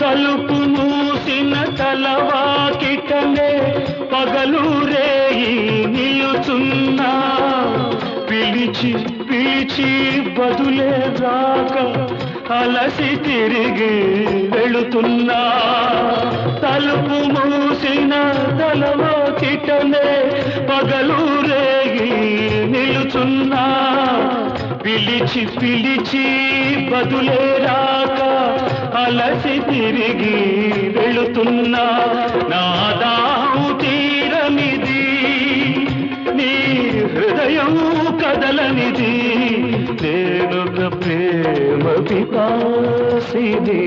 తలుపు మూసిన తలవాకిటనే పగలు రేయి నిలుచున్నా. పిలిచి పిలిచి బదులే రాక అలసి తిరిగి వెళుతున్నా. తలుపు మూసిన తలవాకిటనే పగలు రేగి నిలుచున్నా. పిలిచి పిలిచి బదులే అలసి తిరిగి వెళుతున్నా నాదావు తీరనిది. నీ హృదయం కదలనిది. నేనొక ప్రేమ పిపాసిది.